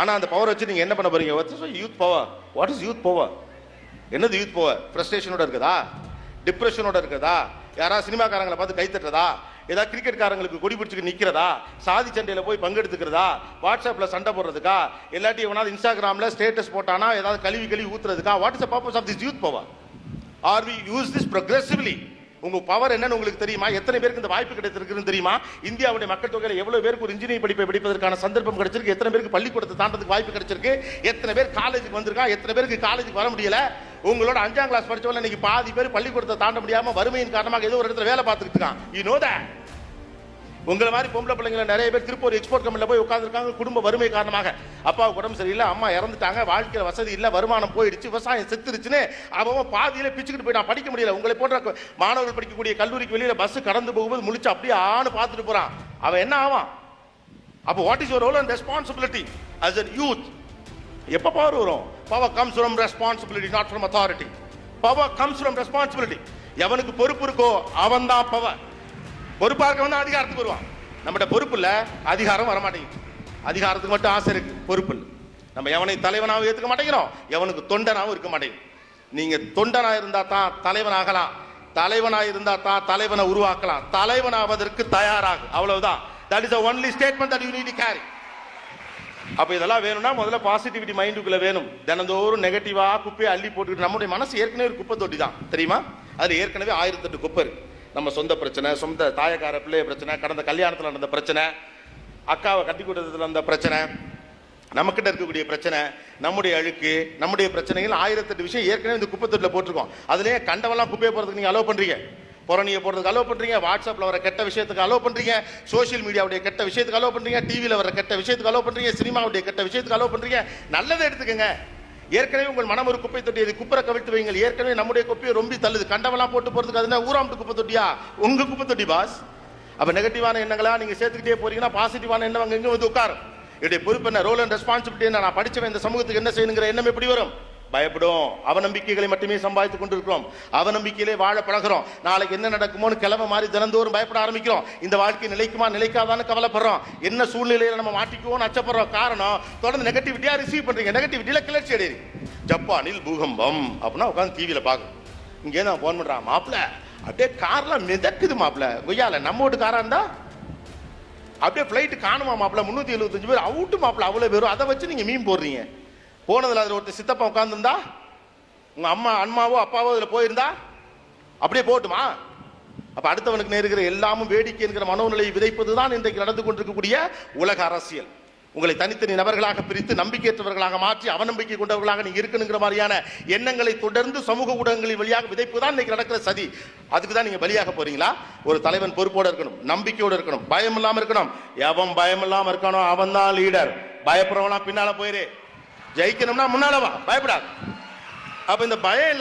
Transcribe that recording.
ஆனால் அந்த பவர் வச்சு நீங்கள் என்ன பண்ண போறீங்க? Youth power what is youth power என்னது யூத் பவர் ஃப்ரஸ்ட்ரேஷனோட இருக்குதா? டிப்ரெஷனோட இருக்குதா? யாராவது சினிமாக்காரங்களை பார்த்து கை தட்டுறதா? ஏதாவது கிரிக்கெட்காரங்களுக்கு கொடி பிடிச்சிட்டு நிற்கிறதா சாதி சண்டையில் போய் பங்கெடுத்துக்கிறதா? வாட்ஸ்அப்பில் சண்டை போடுறதுக்கா? இல்லாட்டி எவனாவது இன்ஸ்டாகிராம்ல ஸ்டேட்டஸ் போட்டானா? ஏதாவது கழுவி கழுவி ஊத்துறதுக்கா? What is the purpose of this youth power are we use this progressively உங்க பவர் என்னன்னு உங்களுக்கு தெரியுமா? எத்தனை பேருக்கு இந்த வாய்ப்பு கிடைத்திருக்குன்னு தெரியுமா? இந்தியாவுடைய மக்கள் தொகையில எவ்வளவு பேருக்கு ஒரு இன்ஜினியரிங் படிப்பை படிப்பதற்கான சந்தர்ப்பம் கிடைச்சிருக்கு? எத்தனை பேருக்கு பள்ளிக்கூடத்தை தாண்டதுக்கு வாய்ப்பு கிடைச்சிருக்கு? எத்தனை பேர் காலேஜுக்கு வந்திருக்கா? எத்தனை பேருக்கு காலேஜுக்கு வர முடியல? உங்களோட அஞ்சாம் கிளாஸ் படிச்சவங்க இன்னைக்கு பாதி பேர் பள்ளிக்கூடத்தை தாண்ட முடியாம வறுமையின் காரணமாக ஏதோ ஒரு இடத்துல வேலை பார்த்துக்கிட்டு இருக்கான். யூ நோ தட் உங்களை மாதிரி பொம்பளை பிள்ளைங்களை நிறைய பேர் திருப்பூர் எக்ஸ்போர்ட் கம்பெனியில் போய் உட்காந்துருக்காங்க குடும்ப வறுமை காரணமாக. அப்பாவுக்கு உடம்பு சரியில்லை அம்மா இறந்துட்டாங்க வாழ்க்கையில் வசதி இல்லை வருமானம் போயிடுச்சு விவசாயம் செத்துருச்சுன்னு அவன் பாதியில் பிச்சுக்கிட்டு போய் நான் படிக்க முடியல. உங்களை போன்ற மாணவர்கள் படிக்கக்கூடிய கல்லூரிக்கு வெளியில் பஸ் கடந்து போகும்போது முழிச்சு அப்படியே ஆணு பார்த்துட்டு போகிறான் அவன் என்ன ஆவான்? அப்போ what is your role and responsibility as a youth எப்போ பவர் வரும்? Power comes from responsibility not from authority power comes from responsibility எவனுக்கு பொறுப்பு இருக்கோ அவன் தான் பவர் பொறுப்பா இருக்க வந்து அதிகாரத்துக்கு வருவான் நம்மகிட்ட பொறுப்பு இல்ல அதிகாரம் வர மாட்டேங்குது அதிகாரத்துக்கு மட்டும் ஆசை இருக்கு பொறுப்பு இல்லை. நம்ம எவனை தலைவனாகவும் ஏத்துக்க மாட்டேங்கிறோம்? எவனுக்கு தொண்டனாகவும் இருக்க மாட்டேங்குது. நீங்க தொண்டனா இருந்தா தான் தலைவன் ஆகலாம். தலைவனா இருந்தா தான் தலைவனை உருவாக்கலாம். தலைவனாவதற்கு தயாராகும் அவ்வளவுதான். That is only statement that you need carry அப்ப இதெல்லாம் வேணும்னா முதல்ல பாசிட்டிவிட்டி மைண்டுக்குள்ள வேணும். தினந்தோறும் நெகட்டிவா குப்பையை அள்ளி போட்டுக்கிட்டு நம்முடைய மனசு ஏற்கனவே ஒரு குப்பை தொட்டி தான். தெரியுமா? அது ஏற்கனவே ஆயிரத்தெட்டு குப்பை இருக்கு. நம்ம சொந்த பிரச்சனை சொந்த தாயக்கார பிள்ளைய பிரச்சனை கடந்த கல்யாணத்தில் நடந்த பிரச்சனை அக்காவை கட்டி கொடுத்ததுல நடந்த பிரச்சனை நம்மக்கிட்ட இருக்கக்கூடிய பிரச்சனை நம்முடைய அழுக்கு நம்முடைய பிரச்சனைகள் ஆயிரத்தெட்டு விஷயம் ஏற்கனவே இந்த குப்பை தொட்டில் போட்டிருக்கோம். அதுலேயே கண்டவெல்லாம் குப்பையை போறதுக்கு நீங்கள் அலோவ் பண்ணுறீங்க புறணியை போடுறதுக்கு அலோவ் பண்ணுறீங்க வாட்ஸ்அப்பில் வர கெட்ட விஷயத்துக்கு அலோவ் பண்ணுறீங்க சோஷியல் மீடியாவுடைய கெட்ட விஷயத்துக்கு அலோவ் பண்ணுறீங்க டிவியில் வர கெட்ட விஷயத்துக்கு அலோவ் பண்ணுறீங்க சினிமாவுடைய கெட்ட விஷயத்துக்கு அலோவ் பண்ணுறீங்க நல்லதை எடுத்துக்கோங்க. ஏற்கனவே உங்கள் மனம் ஒரு குப்பை தொட்டி அது குப்பரை கவிழ்த்து வைங்கள் ஏற்கனவே நம்முடைய குப்பையை ரொம்ப தள்ளுது. கண்டவெல்லாம் போட்டு போறதுக்கு அது என்ன? குப்பை தொட்டியா? உங்க குப்பை தொட்டி பாஸ் அப்ப நெகட்டிவான எண்ணங்களா? நீங்க சேர்த்துக்கிட்டே போறீங்கன்னா பாசிட்டிவான எண்ணம் அங்கே வந்து உட்காரும். என்னுடைய பொறுப்பு என்ன? ரோல் அண்ட் ரெஸ்பான்சிபிலிட்டி என்ன? நான் படித்தவன் இந்த சமூகத்துக்கு என்ன செய்யணுங்கிற எண்ணம் எப்படி வரும்? பயப்படும். அவநம்பிக்கைகளை மட்டுமே சம்பாதித்துக் கொண்டிருக்கிறோம். அவநம்பிக்கையிலே வாழ பழகிறோம். நாளைக்கு என்ன நடக்குமோன்னு கிளம்ப மாதிரி தினந்தோறும் பயப்பட ஆரம்பிக்கிறோம். இந்த வாழ்க்கை நிலைக்குமா நிலைக்காதான்னு கவலைப்படுறோம். என்ன சூழ்நிலையில நம்ம மாட்டிக்குவோம்னு அச்சப்படுறோம் காரணம் தொடர்ந்து நெகட்டிவிட்டியா ரிசீவ் பண்றீங்க. நெகட்டிவிட்டியில கிளர்ச்சி அடையுது. ஜப்பானில் பூகம்பம் அப்படின்னா உட்காந்து டிவியில பார்க்கணும். இங்கே நான் போன் பண்றான் மாப்பிள அப்படியே கார்லாம் மிதக்குது மாப்பிள கொய்யால நம்ம வீட்டு காரா இருந்தா? அப்படியே ஃப்ளைட்டு காணுமா மாப்பிள முந்நூற்றி எழுபத்தஞ்சு பேர் அவுட்டு மாப்பிள அவ்வளோ பேரும். அதை வச்சு நீங்கள் மீன் போடுறீங்க. போனதில் அதில் ஒருத்தர் சித்தப்பா உட்காந்துருந்தா உங்கள் அம்மா அம்மாவோ அப்பாவோ அதில் போயிருந்தா அப்படியே போட்டுமா? அப்போ அடுத்தவனுக்கு நேருகிற எல்லாமும் வேடிக்கை என்கிற மனோநிலையை விதைப்பது தான் இன்றைக்கு நடந்து கொண்டிருக்கக்கூடிய உலக அரசியல். உங்களை தனித்தனி நபர்களாக பிரித்து நம்பிக்கையற்றவர்களாக மாற்றி அவநம்பிக்கை கொண்டவர்களாக நீ இருக்கணுங்கிற மாதிரியான எண்ணங்களை தொடர்ந்து சமூக ஊடகங்களின் வழியாக விதைப்பு தான் இன்னைக்கு நடக்கிற சதி. அதுக்கு தான் நீங்க பலியாக போறீங்களா? ஒரு தலைவன் பொறுப்போட இருக்கணும் நம்பிக்கையோடு இருக்கணும் பயம் இல்லாமல் இருக்கணும். எவன் பயம் இல்லாமல் இருக்கானோ அவன் தான் லீடர் பயப்படுறவனா பின்னால போயிரு. ஜெயிக்கணும்னா முன்னாலவா பயப்படாது. அப்ப இந்த பயம் இல்ல